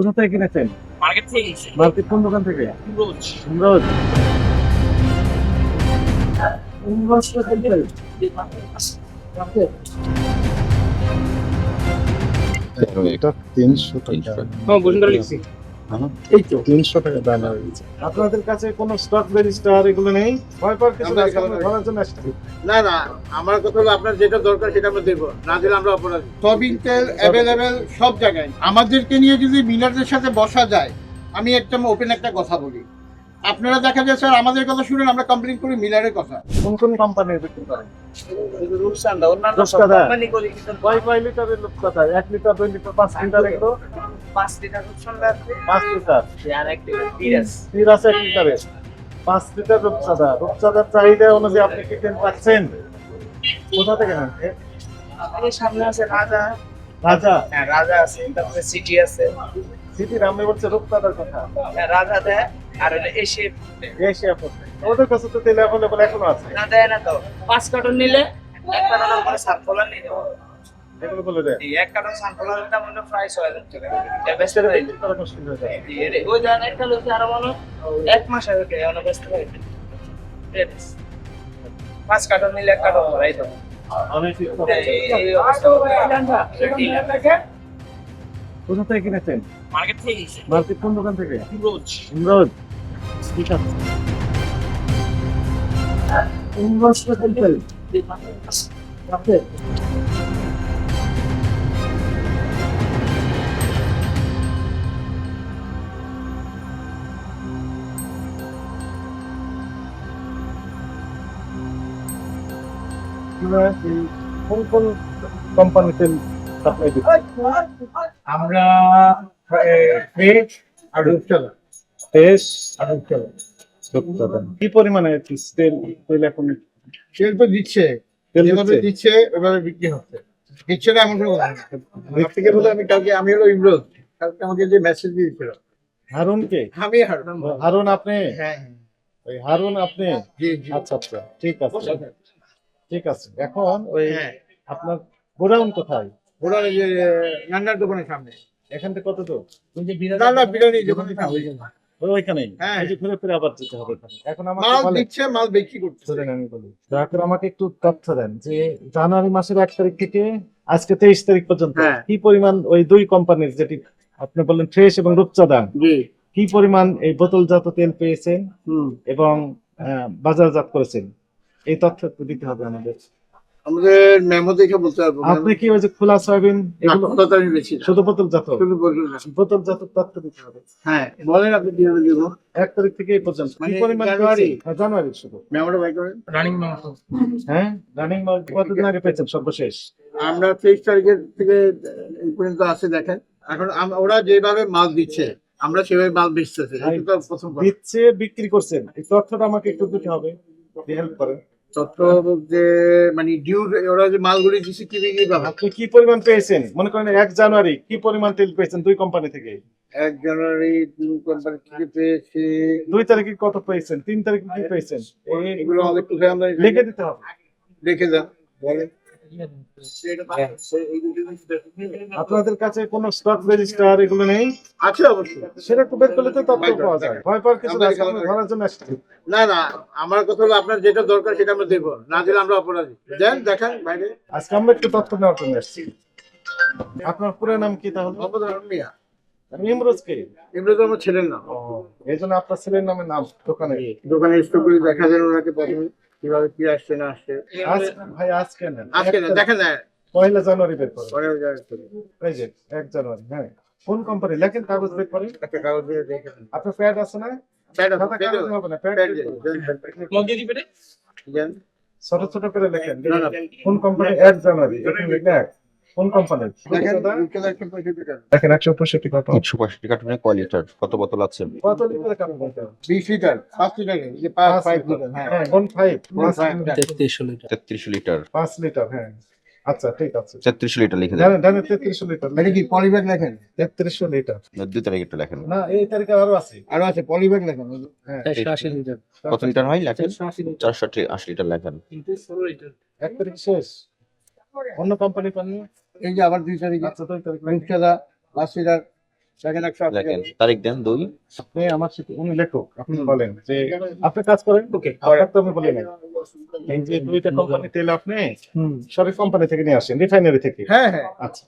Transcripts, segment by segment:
কোথা থেকে কিনেছেন? মার্কেট থেকে মার্কেট কোন দোকান থেকে? এটা তিনশো টাকা। হ্যাঁ বসুন্ধরা লিখছি। এই তো। তিনশো টাকা দাম হয়ে গেছে। আপনাদের কাছে কোনো স্টক রেজিস্টার এগুলো নেই? ভয় পাওয়ার কিছু নাই ধরার জন্য আসছি। না না আমার কথা হলো আপনার যেটা দরকার সেটা আমরা দেবো। না দিলে আমরা অপরাধী। সব ইন্টেল অ্যাভেলেবেল সব জায়গায়। আমাদেরকে নিয়ে যদি মিলারদের সাথে বসা যায় আমি একটা ওপেন একটা কথা বলি। আপনারা দেখা যায় স্যার আমাদের কথা শুনেন আমরা কমপ্লেন করি মিলারের কথা। কোন কোন কোম্পানির বিক্রি করেন? রূপসান্দা অন্যান্য দশ সব টাকা। কোম্পানি করি কিন্তু কয় কয় লিটারের লোক কথা এক লিটার দুই লিটার পাঁচ লিটার লিটার রূপসান্দা লিটার? আর লিটার লিটারে। পাঁচ লিটার রূপচাঁদা রূপচাঁদার চাহিদা অনুযায়ী আপনি কি কেন পাচ্ছেন কোথা থেকে নেন? আমাদের সামনে আছে রাজা। রাজা? হ্যাঁ রাজা আছে তারপরে সিটি আছে। সিটির আমি বলছি রূপচাঁদার কথা। হ্যাঁ, রাজা দেয় আর হলো এশিয়া পড়তে ওদের কাছে তো তেল অ্যাভেলেবল এখনও আছে। না দেয় না তো। পাঁচ কার্টন নিলে? এক কার্টন করে সানফ্লাওয়ার নিয়ে এগুলো বলে দেয় এক কার্টন সানফ্লাওয়ারের দাম হলো প্রায় ছয় হাজার টাকা এটা বেচতে পারি তারা মুশকিল হয়ে যায়। এই ওই জান একটা লোক আরও মনে এক মাস আগে কে অনেক ব্যস্ত হয়ে গেছে। পাঁচ কার্টন নিলে এক কার্টন ভরাই দেবো অনেক। কোথা থেকে কিনেছেন মার্কেট থেকে কিনছি মার্কেট কোন দোকান থেকে রোজ ইমরোজ ঠিক আছে আপনারা এই কোন কোন কোম্পানিতে সাপ্লাই আমরা ফ্রেশ আর রূপচাঁদা তেজ আর রূপচাঁদা রূপচাঁদা কি পরিমাণে তেল তেল এখন তো দিচ্ছে। যেভাবে দিচ্ছে? ওইভাবে বিক্রি হচ্ছে। দিচ্ছে না এমন কোনো কথা না। বলে আমি কালকে আমি হলো ইমরোজ। কালকে আমাকে যে মেসেজ দিয়েছিল। হারুন কে? আমি হারুন। আপনি? হ্যাঁ ওই হারুন আপনি? জি জি। আচ্ছা আচ্ছা। ঠিক আছে। ঠিক আছে। এখন ওই হ্যাঁ। আপনার গোডাউন কোথায়? ওরা যে নান্নার দোকানের সামনে। এখান থেকে কত দূর? না না। বিরিয়ানি দোকানের সামনে হ্যাঁ। ঘুরে ফিরে আবার যেতে হবে এখন আমাকে মাল দিচ্ছে মাল বিক্রি করছে। আমি বলি। দয়া করে আমাকে একটু তথ্য দেন যে জানুয়ারি মাসের এক তারিখ থেকে আজকে তেইশ তারিখ পর্যন্ত হ্যাঁ। কি পরিমাণ ওই দুই কোম্পানির যেটি আপনি বললেন ফ্রেশ এবং রূপচাঁদা জি। কি পরিমাণ এই বোতলজাত তেল পেয়েছেন এবং আহ, বাজারজাত করেছেন? এই তথ্য একটু দিতে হবে আমাদের। আমাদের মেমো দেখে বলতে পারব। আপনি কি ওই যে খোলা সয়াবিন এগুলো? কথা তো আমি বেশি। শুধু বোতলজাত শুধু তথ্য দিতে হবে। হ্যাঁ বলেন আপনি কীভাবে দিব? এক তারিখ থেকে এই পর্যন্ত। কি মানে পরিমাণ জানুয়ারি? হ্যাঁ, জানুয়ারি শুধু। মেমোটা বাই করেন। রানিং মাংস হ্যাঁ রানিং কতদিন আগে পেয়েছেন সর্বশেষ? আমরা তেইশ তারিখের থেকে এই পর্যন্ত আছে দেখেন। এখন ওরা যেভাবে মাল দিচ্ছে আমরা সেভাবে মাল বেচতেছি। দিচ্ছে বিক্রি করছেন। এই তথ্যটা আমাকে একটু দিতে হবে। হেল্প করেন। যে মানে ডিউ ওরা যে মালগুলি দিচ্ছে কি আপনি কি পরিমাণ পেয়েছেন? মনে করেন এক জানুয়ারি কি পরিমাণ তেল পেয়েছেন দুই কোম্পানি থেকে? এক জানুয়ারি কোম্পানি থেকে পেয়েছি। দুই তারিখে কত পেয়েছেন? তিন তারিখে কি পেয়েছেন? এগুলো আমাদের লিখে দিতে হবে। লিখে যান বলেন। আপনাদের কাছে কোনো স্টক রেজিস্টার এগুলো নেই? আছে অবশ্যই। সেটা একটু বের করলে তো তথ্য পাওয়া যায়। ভয় পাওয়ার কিছু নাই আমরা ধরার জন্য আসছি। না না আমার কথা হলো আপনার যেটা দরকার সেটা আমরা দেবো। না দিলে আমরা অপরাধী। দেন দেখেন বাইরে। আজকে আমরা একটু তথ্য নেওয়ার জন্য আসছি। আপনার পুরো নাম কি তাহলে? মোহাম্মদ রহমান মিয়া ইমরোজ কে? আমার ছেলের নাম। এই জন্য আপনার ছেলের নামে নাম দোকানে। দোকানে স্টকগুলি দেখা যায় ওনাকে প্রথমে। কীভাবে কি আসছে না আসছে? ভাই আজকে না আজকে না দেখেন না। পয়লা জানুয়ারি বের করুন। পয়লা জানুয়ারি এই যে এক জানুয়ারি হ্যাঁ। কোন কোম্পানি লেখেন কাগজ বের করেন। একটা কাগজ দিয়ে দেখেন। আপনার প্যাড আছে না? প্যাড আছে, প্যাড কাগজ হবে না প্যাড দিয়ে করুন। দেন, দেন, মগে দিবে ছোট ছোট করে লেখেন। না, না। কোন কোম্পানি এক জানুয়ারি এখানে লেখা। কোন কোম্পানি দেখেন একশো পঁয়ষট্টি। দেখেন একশো পঁয়ষট্টি কত একশো কয় লিটার কত বোতল আছে? কত লিটার হবে? বিশ লিটার পাঁচ লিটার এই যে পাঁচ ফাইভ লিটার। লিটার হ্যাঁ কোন ফাইভ কোন five? তেত্রিশ লিটার। পাঁচ লিটার হ্যাঁ। আচ্ছা ঠিক আছে। তেত্রিশ লিটার লিখে দেন। জানেন জানেন তেত্রিশশো লিটার। এটা কি পলিব্যাগ লেখেন? তেত্রিশশো লিটার। দুই তারিখটা লেখেন। না এই তারিখে আরও আছে। আরও আছে পলিব্যাগ লেখেন। হ্যাঁ। কত লিটার হয় লেখেন? চারশো আশি লিটার। লেখেন। এক তারিখ শেষ? অন্য কোম্পানি পাননি? এই যে আবার দুই তারিখ আচ্ছা দুই তারিখ দেন দুই। আপনি আমার সাথে উনি লেখক আপনি বলেন যে আপনি কাজ করেন? ওকে। আপনার তো আমি বলি না এই যে দুইটা কোম্পানি তেল আপনি কোম্পানি থেকে নিয়ে আসেন রিফাইনারি থেকে? হ্যাঁ হ্যাঁ। আচ্ছা।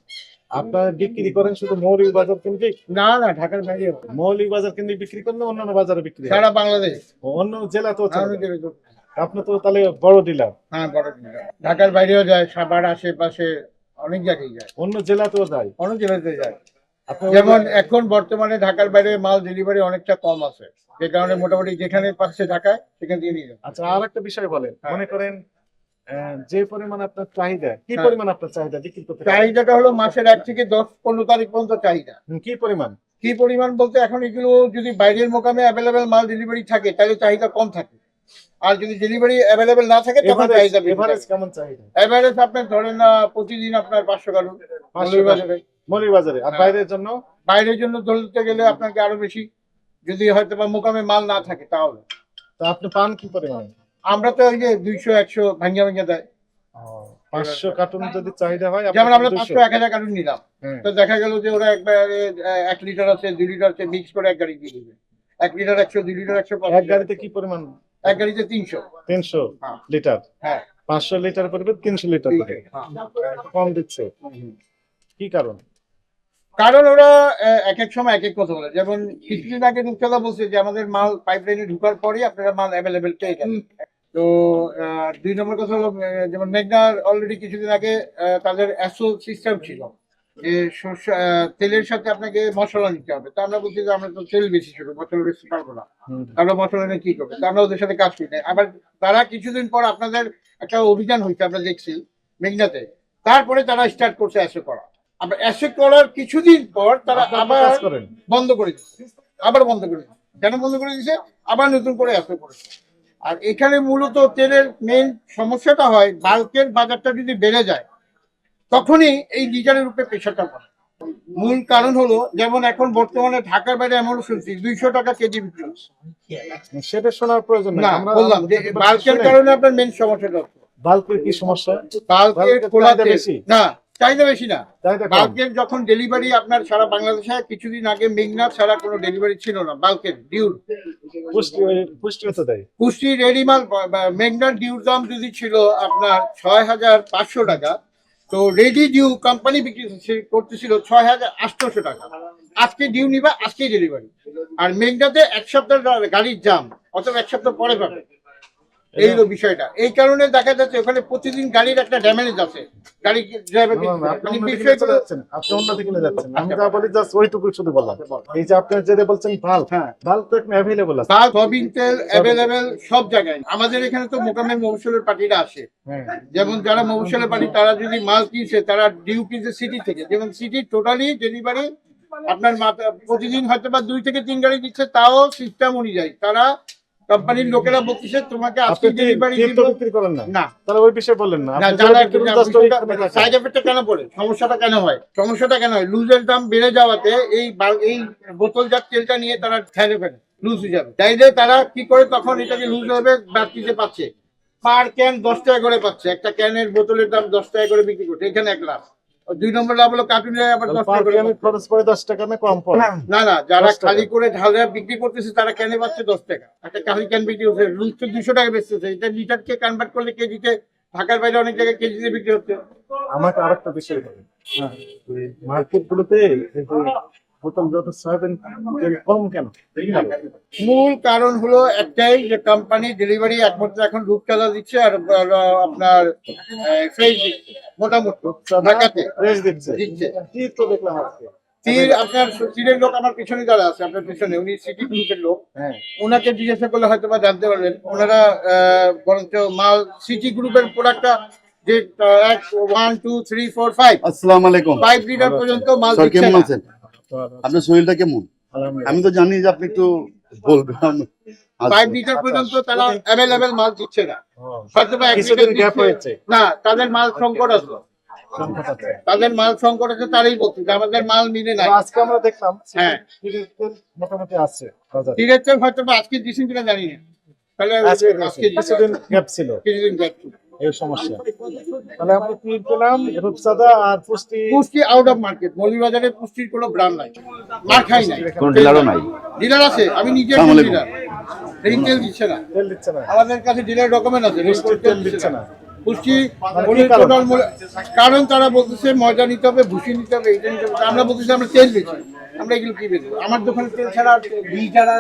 আপনার বিক্রি করেন শুধু মৌলিক বাজার কেন্দ্রিক? না না ঢাকার বাইরে মৌলিক বাজার কেন্দ্রিক বিক্রি করেন অন্যান্য বাজারে বিক্রি হয়? সারা বাংলাদেশ। অন্য জেলা তো আপনি তো তাহলে বড় ডিলার। হ্যাঁ বড় ডিলার। ঢাকার বাইরেও যায় সাভার আশেপাশে অনেক জায়গায় যায়। অন্য জেলাতেও যায়। অনেক জেলাতে যায়। যেমন এখন বর্তমানে ঢাকার বাইরে মাল ডেলিভারি অনেকটা কম আছে। যে কারণে মোটামুটি যেখানে পাচ্ছে ঢাকায় সেখান থেকে নিয়ে আচ্ছা আর একটা বিষয় বলেন। হ্যাঁ। মনে করেন যে পরিমাণ আপনার চাহিদা কি হ্যাঁ। পরিমাণ আপনার চাহিদা বিক্রি করতে চাহিদাটা হলো মাসের এক থেকে দশ পনেরো তারিখ পর্যন্ত চাহিদা। কি পরিমাণ? কি পরিমাণ বলতে এখন এগুলো যদি বাইরের মোকামে অ্যাভেলেবেল মাল ডেলিভারি থাকে তাহলে চাহিদা কম থাকে। আর যদি ডেলিভারি অ্যাভেলেবেল না থাকে তখন চাহিদা এভারেজ কেমন চাহিদা? এভারেজ আপনার ধরেন না প্রতিদিন আপনার পাঁচশো কারণ পাঁচশো বাজারে মৌলিক বাজারে আর হ্যাঁ। বাইরের জন্য? বাইরের জন্য ধরতে গেলে আপনাকে আরও বেশি। যদি হয়তো বা মোকামে মাল না থাকে তাহলে। তা আপনি পান কি পরিমাণ আমরা তো ওই যে দুইশো একশো ভাঙ্গা ভাঙ্গা দেয়। পাঁচশো কার্টুন যদি চাহিদা হয় যেমন আমরা 200 পাঁচশো এক হাজার কার্টুন নিলাম। হ্যাঁ। তো দেখা গেল যে ওরা একবার এক লিটার আছে দুই লিটার আছে মিক্স করে এক গাড়ি দিয়ে দিবে। এক লিটার একশো দুই লিটার একশো এক গাড়িতে কি পরিমাণ এক গাড়িতে তিনশো। তিনশো হ্যাঁ। লিটার? হ্যাঁ। পাঁচশো লিটার পরিবর্তে তিনশো লিটার করে কম দিচ্ছে। কি কারণ? কারণ ওরা এক এক সময় এক এক কথা বলে। যেমন কিছুদিন আগে রূপচাঁদা বলছে যে আমাদের মাল পাইপলাইনে ঢুকার পরে আপনারা মাল অ্যাভেলেবেল পেয়ে যাবেন তো দুই নম্বর কথা হলো যেমন মেঘনার অলরেডি কিছুদিন আগে তাদের অ্যাসো সিস্টেম ছিল। যে তেলের সাথে আপনাকে মশলা নিতে হবে। তো আমরা বলছি যে আমরা তো তেল বেশি ছিল মশলা বেশি পারব না। আমরা মশলা নিয়ে কি করবে? তো আমরা ওদের সাথে কাজ করি। না। আবার তারা কিছুদিন পর আপনাদের একটা অভিযান হয়েছে আমরা দেখছি মেঘনাতে। তারপরে তারা স্টার্ট করছে অ্যাসে করা। আবার অ্যাসে করার কিছুদিন পর তারা আবার বন্ধ করে দিচ্ছে। আবার বন্ধ করে দিচ্ছে। কেন বন্ধ করে দিচ্ছে? আবার নতুন করে অ্যাসে করেছে আর এখানে মূলত তেলের মেন সমস্যাটা হয় বাল্কের বাজারটা যদি বেড়ে যায় তখনই এই লিটারের উপরে প্রেশারটা পড়ে। মূল কারণ হলো যেমন এখন বর্তমানে ঢাকার বাইরে এমন শুনছি দুইশো টাকা কেজি বিক্রি হচ্ছে। সেটা শোনার প্রয়োজন না বললাম যে বাল্কের কারণে আপনার মেন সমস্যাটা বাল্কের কি সমস্যা? বাল্কের খোলাতে বেশি? না চাহিদা বেশি না। বাল্কের যখন ডেলিভারি আপনার সারা বাংলাদেশে কিছুদিন আগে মেঘনা ছাড়া কোনো ডেলিভারি ছিল না বাল্কের ডিউর পুষ্টি পুষ্টি হতে দেয়। কুষ্টি রেডি বা- বা মেঘনার ডিউর দাম যদি ছিল আপনার ছয় হাজার পাঁচশো টাকা তো রেডি ডিউ কোম্পানি বিক্রি করতেছিল ছয় হাজার আটশোশো টাকা। আজকে ডিউ নিবা, আজকেই ডেলিভারি আর মেঘনাতে এক সপ্তাহ গাড়ির জাম অথবা এক সপ্তাহ পরে পাবে। এই হলো বিষয়টা এই কারণে দেখা যাচ্ছে ওখানে প্রতিদিন গাড়ির একটা ড্যামেজ আছে গাড়ি ড্রাইভার না, না, আপনি বিষয়গুলো আপনি অন্যদিকে নিয়ে যাচ্ছেন। আমি যা বলি just ওইটুকু শুধু বললাম। এই যে আপনি যেটা বলছেন ভালো, হ্যাঁ ভালো তো এখন available আছে। বা সবিন তেল অ্যাভেলেবেল সব জায়গায় আমাদের এখানে তো মোকামে পার্টিরা আসে হ্যাঁ। যেমন যারা মৌসুমের পার্টি তারা যদি মাল কিনছে তারা ডিউ কিনছে সিটি থেকে যেমন সিটি টোটালি ডেলিভারি আপনার মাথা প্রতিদিন হয়তো বা দুই থেকে তিন গাড়ি দিচ্ছে তাও সিস্টেম অনুযায়ী তারা কোম্পানির লোকেরা বলতেছে তোমাকে আজকে ডেলিভারি দিব? বিক্রি করেন না? না। তাহলে ওই বিষয়ে না। সাইড এফেক্টটা কেন সমস্যাটা কেন হয়? সমস্যাটা কেন হয়? লুজের দাম বেড়ে যাওয়াতে এই এই বোতলজাত তেলটা নিয়ে তারা ঠেলে ফেলে লুজ হয়ে যাবে। চাইলে তারা কি করে তখন এটাকে লুজ হবে? বাড়তিতে পাচ্ছে। পার ক্যান দশ টাকা করে পাচ্ছে। একটা ক্যানের বোতলের দাম দশ টাকা করে বিক্রি করছে। এখানে এক লাখ। দুই নম্বর লাভ হলো কার্টুনে আবার দশ টাকা করে খরচ দশ টাকা না কম পড়ে? না না যারা 10 খালি করে ঢালে বিক্রি করতেছে তারা ক্যানে পাচ্ছে দশ টাকা একটা খালি ক্যান বিক্রি হচ্ছে লুজ তো দুশো টাকা বেচতেছে এটা লিটারকে কনভার্ট করলে কেজিতে ঢাকার বাইরে অনেক জায়গায় কেজিতে বিক্রি হচ্ছে আমাকে আরেকটা বিষয় বলেন। মার্কেট গুলোতে বোতল যত সয়াবিন কম কেন? মূল কারণ হলো একটাই যে কোম্পানি ডেলিভারি একমাত্র এখন রূপচাঁদা দিচ্ছে আর আপনার ফ্রেশ দিচ্ছে মোটামুটি ঢাকাতে। ফ্রেশ দিচ্ছে। দিচ্ছে। কি তো দেখলাম আজকে। তীর আপনার তীরের লোক আমার পিছনে যারা আছে আপনার পিছনে উনি সিটি গ্রুপের লোক। হ্যাঁ। ওনাকে জিজ্ঞাসা করলে হয়তো বা জানতে পারবেন ওনারা বরঞ্চ মাল সিটি গ্রুপের প্রোডাক্টটা যে one two three four five আসসালামু আলাইকুম। ফাইভ লিটার পর্যন্ত মাল দিচ্ছে আপনার শরীরটা কেমন? আমি তো জানি যে আপনি একটু বলবেন। ফাইভ লিটার পর্যন্ত তারা অ্যাভেলেবেল মাল দিচ্ছে না। হয়তো বা কিছুদিন গ্যাপ দিচ্ছে। হয়েছে। না তাদের মাল সংকট আছে। তাদের মাল সংকট আছে তারাই বলছে আমাদের মাল মিলে নাই। আজকে আমরা দেখলাম হ্যাঁ। মোটামুটি আছে হয়তো আজকে দিচ্ছেন কিনা জানি না। তাহলে আজকে কিছুদিন গ্যাপ ছিল। কিছুদিন যাচ্ছে এই সমস্যা। তাহলে আমরা কি পেলাম রূপসাদা আর পুষ্টি পুষ্টি আউট অফ মার্কেট মৌলভীবাজারে পুষ্টির কোনো ব্র্যান্ড নাই। মার খাই নাই। কোনো ডিলারও নাই? ডিলার আছে আমি নিজে ডিলার রিটেল দিচ্ছে না। তেল দিচ্ছে না। আমাদের কাছে ডিলার ডকুমেন্ট আছে তেল দিচ্ছে না। পুষ্টি মানে কারণ? তারা বলতেছে ময়দা নিতে হবে ভুসি নিতে হবে এটা নিতে হবে। আমরা বলতেছি আমরা তেল বেচি। আমরা এগুলো কি বেচবো? আমার দোকানে তেল ছাড়া ঘি ছাড়া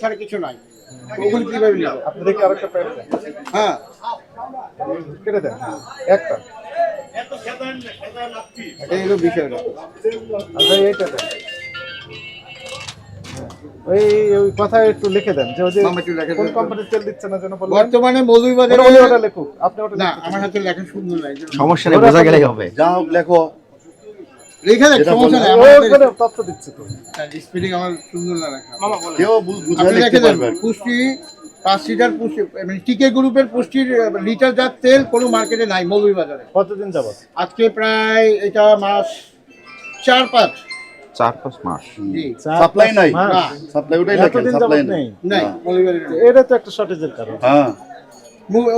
ছাড়া কিছু নাই। ওগুলো কীভাবে নেব? আপনি দেখি আরেকটা প্যান্ট হ্যাঁ। কেটে দেন। একটা। হলো বিষয়টা আচ্ছা এইটা দেন। ওই ওই কথা একটু লিখে দেন যে ওই যে মামা একটু লিখে কোন কোম্পানির তেল দিচ্ছে না যেন বললেন বর্তমানে মৌলভীবাজারে ওটা ওটা আপনি ওটা না আমার হাতে লেখা সুন্দর নাই সমস্যা নেই বোঝা গেলেই হবে। যা হোক লেখো। লেখা দেখ সমস্যা নাই ও তথ্য দিচ্ছে তো। স্পেলিং আমার সুন্দর না লেখা। মামা বলেন। কেউ বু- লিখতে লিখে পুষ্টি পাঁচ লিটার পুষ্টি মানে টিকে গ্রুপের পুষ্টির লিটার জাত তেল কোনো মার্কেটে নাই মৌলভীবাজারে। কতদিন যাবত? আজকে প্রায় এটা মাস চার পাঁচ। চার পাঁচ মাস। সাপ্লাই নাই। সাপ্লাই ওটাই সাপ্লাই নাই। নেই। নাই মৌলভীবাজারে নেই। এটা তো একটা শর্টেজের কারণ। হ্যাঁ।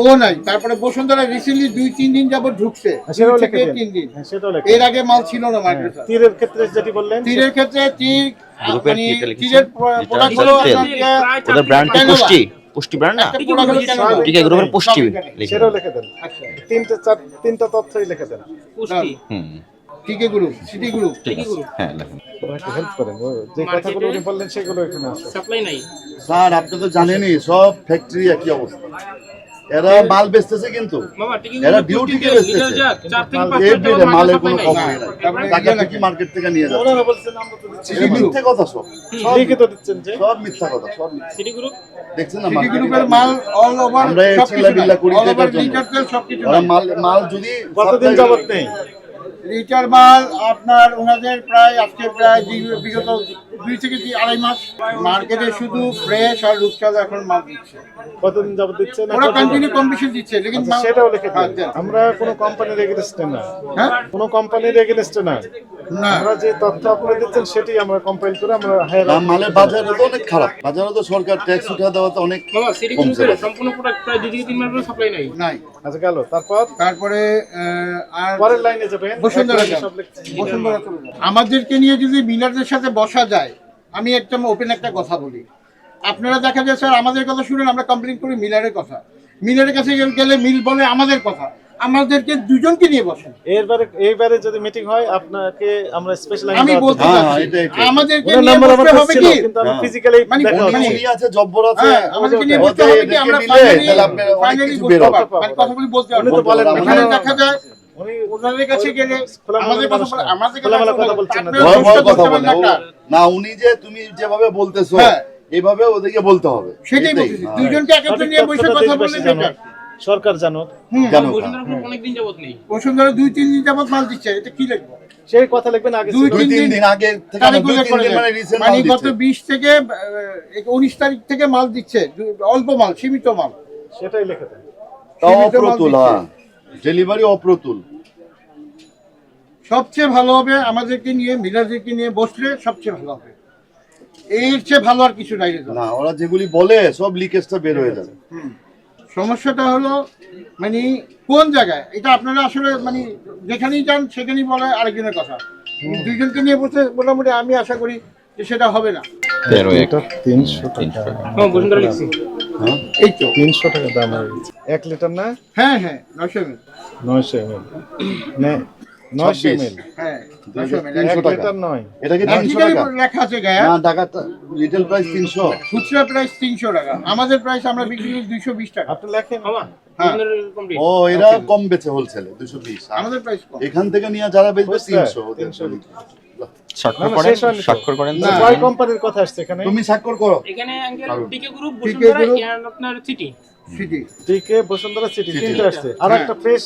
ও নাই। তারপরে বসুন্ধরা রিসেন্টলি দুই তিন দিন যাবত ঢুকছে। দিন তিন দিন। হ্যাঁ, এর আগে মাল ছিল না হ্যাঁ, মার্কেটে তীরের ক্ষেত্রে যেটি বললেন তীরের ক্ষেত্রে তীর গ্রুপের মানে কি এটা লিখেছে? তীরের প্রোডাক্ট হলো ওদের ব্র্যান্ড পুষ্টি। পুষ্টি ব্র্যান্ড না? একটা product হলো ক্যানোলা। টিকে গ্রুপের পুষ্টি সেটাও লিখে দেন আচ্ছা। তিনটা চার তিনটা তথ্যই লিখে দেন পুষ্টি। হুম। টিকে গ্রুপ সিটি গ্রুপ ঠিক আছে। হ্যাঁ লেখেন। হেল্প করেন। যে কথাগুলো উনি বললেন সেগুলো এখানে সাপ্লাই নাই। স্যার আপনি তো জানেনই সব ফ্যাক্টরি একই অবস্থা। এরা মাল বেচতেছে কিন্তু। এরা ডিউটি কে বেচতেছে। এভরিডে মালের কোনো নাই নাই তারপরে টাকা ইয়ে মার্কেট থেকে নিয়ে যাচ্ছে? ওনারা বলছেন আমরা তো দিচ্ছি। এটা মিথ্যে কথা সব। লিখিত দিচ্ছেন যে। সব মিথ্যা কথা সব সিটি গ্রুপ দেখছেন না সিটি গ্রুপের মাল অল ওভার আমরা করি ওরা মাল মাল যদি কতদিন যাবত নেই? লিটার মাল আপনার ওনাদের প্রায় আজকে প্রায় বিগত দুই থেকে আড়াই মাস মার্কেটে শুধু ফ্রেশ আর রূপচাঁদা এখন মাল দিচ্ছে। কতদিন যাবত দিচ্ছে না ওরা কন্টিনিউ দিচ্ছে লেকিন আচ্ছা, সেটাও লিখে হ্যাঁ, আমরা কোনো কোম্পানির এগেনস্টে না। হ্যাঁ? কোনো কোম্পানির এগেনস্টে না। না। আমরা যে তথ্য আপনারা দিচ্ছেন সেটি আমরা কম্পাইল করে আমরা হায়ার না, বাজারে তো অনেক খারাপ। বাজারে তো সরকার ট্যাক্স উঠা দেওয়া তো অনেক মামা সিটি কমছে। গ্রুপের সম্পূর্ণ প্রোডাক্ট প্রায় দুই থেকে তিন মাস সাপ্লাই নাই। নাই। আচ্ছা গেল। তারপর? তারপরে আর পরের লাইনে যাবেন। বসুন্ধরা যান। বসুন্ধরা চলে যান। আমাদেরকে নিয়ে যদি মিলারদের সাথে বসা যায় আমি একটা ওপেন একটা কথা বলি আপনারা দেখা যায় স্যার আমাদের কথা শুনেন আমরা কমপ্লেন করি মিলারের কথা মিলারের কাছে গেলে মিল বলে আমাদের কথা আমাদেরকে দুজনকে নিয়ে বসেন এরবারে এইবারে যদি মিটিং হয় আপনাকে আমরা স্পেশাল আমি বলতে হ্যাঁ, চাচ্ছি। আমাদেরকে নিয়ে বসতে হবে কি কিন্তু আমি। ফিজিক্যালি মানে উনি- আছে জব্বর আছে হ্যাঁ আমাদেরকে নিয়ে ওদের হবে কি আমরা ফাইনালি অনেক ফাইনালি বলতে। পারব মানে কথাগুলি বলতে বলেন না। দেখা যায় ওনাদের কাছে গেলে আমাদের কথা বলে না। আমাদের কথা বলছেন উনি যে তুমি যেভাবে বলতেছো হ্যাঁ। এইভাবে ওদেরকে বলতে হবে। সেটাই বলতেছি। হ্যাঁ। একত্রে নিয়ে বসে কথা বললে জানুক, সরকার জানুক। জানুক, বসুন্ধরা হ্যাঁ। গ্রুপ অনেকদিন যাবত নেই। বসুন্ধরা দুই তিন দিন যাবত মাল দিচ্ছে। এটা কি লিখব? সেই কথা লিখবেন আগে দুই তিন দিন আগে। মানে মানে গত বিশ থেকে উনিশ তারিখ থেকে মাল দিচ্ছে। অল্প মাল সীমিত মাল। সেটাই লিখে দেন। তাও হ্যাঁ। ডেলিভারি অপ্রতুল। সবচেয়ে ভালো হবে আমাদেরকে নিয়ে মিলারদেরকে নিয়ে বসলে সবচেয়ে ভালো হবে। এর চেয়ে ভালো আর কিছু নাই না ওরা যেগুলি বলে সব লিকেজটা বের হয়ে যাবে। সমস্যাটা হলো মানে কোন জায়গায়? এটা আপনারা আসলে মানে যেখানেই যান সেখানেই বলে আরেকজনের কথা। দুইজনকে নিয়ে বসে মোটামুটি আমি আশা করি যে সেটা হবে না। তেরো তিনশো টাকা। লিখছি হ্যাঁ। এই তো। তিনশো টাকা দাম এক লিটার না? হ্যাঁ হ্যাঁ নয়শো এমএল। নয়শো এম নয়শো ছাব্বিশ। এমএল। হ্যাঁ নয়শো এমএল তিনশো এক লিটার নয়। এটা কি তিনশো টাকা? লেখা আছে গায়ে। না টাকাটা রিটেল প্রাইস তিনশো। খুচরা প্রাইস তিনশো টাকা। আমাদের প্রাইস আমরা বিক্রি করি দুইশো বিশ টাকা। আপনি লেখেন। ও এরা কম বেচে হোলসেলে দুশো বিশ। আমাদের প্রাইস এখান থেকে নিয়ে যারা বেচবে তিনশো। তিনশো। স্বাক্ষর করেন। স্বাক্ষর করেন? কয় কোম্পানির কথা আসছে এখানে। তুমি স্বাক্ষর করো। এখানে আঙ্কেল কারণ- টিকে গ্রুপ বসুন্ধরা। আর আপনার সিটি সিটি টিকে বসুন্ধরা সিটি। তিনটা আসছে। আর। একটা ফ্রেশ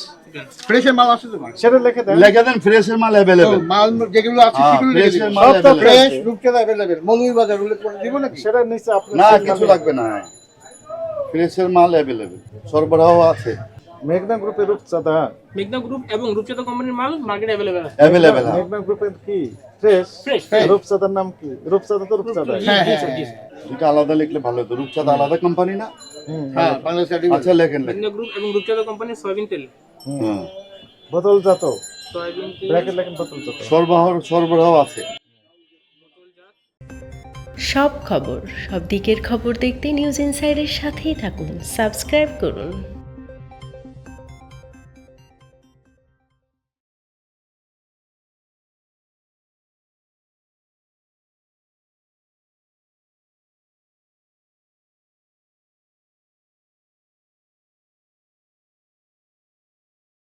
ফ্রেশের মাল আছে তোমার। সেটা লিখে দেন। লেখে দেন ফ্রেশের মাল অ্যাভেলেবেল মাল যেগুলো আছে সেগুলো লিখে মাল সব তো ফ্রেশ রূপচাঁদা মৌলভী বাজার উল্লেখ করে দিব নাকি? সেটার নিচে আপনি না কিছু লাগবে না। ফ্রেশের মাল অ্যাভেলেবেল সরবরাহ আছে। মেঘনা গ্রুপের রূপচাঁদা। মেঘনা গ্রুপ এবং রূপচাঁদা কোম্পানির মাল মার্কেটে অ্যাভেলেবেল আছে। অ্যাভেলেবেল মেঘনা গ্রুপের কি? ফ্রেশ ফ্রেশ রূপচাঁদার নাম কি? রূপচাঁদা তো রূপচাঁদা। হ্যাঁ, হ্যাঁ, হ্যাঁ। এটা আলাদা লিখলে ভালো হতো। রূপচাঁদা আলাদা কোম্পানি না? হ্যাঁ বাংলাদেশ certificate। আচ্ছা লেখেন মেঘনা গ্রুপ এবং রূপচাঁদা কোম্পানির সয়াবিন তেল। হুম। হ্যাঁ। বোতলজাত সয়াবিন তেল। ব্র্যাকেট লেখেন সরবরাহ আছে। সব খবর সব দিকের খবর দেখতে নিউজ ইনসাইডের সাথেই থাকুন। সাবস্ক্রাইব করুন।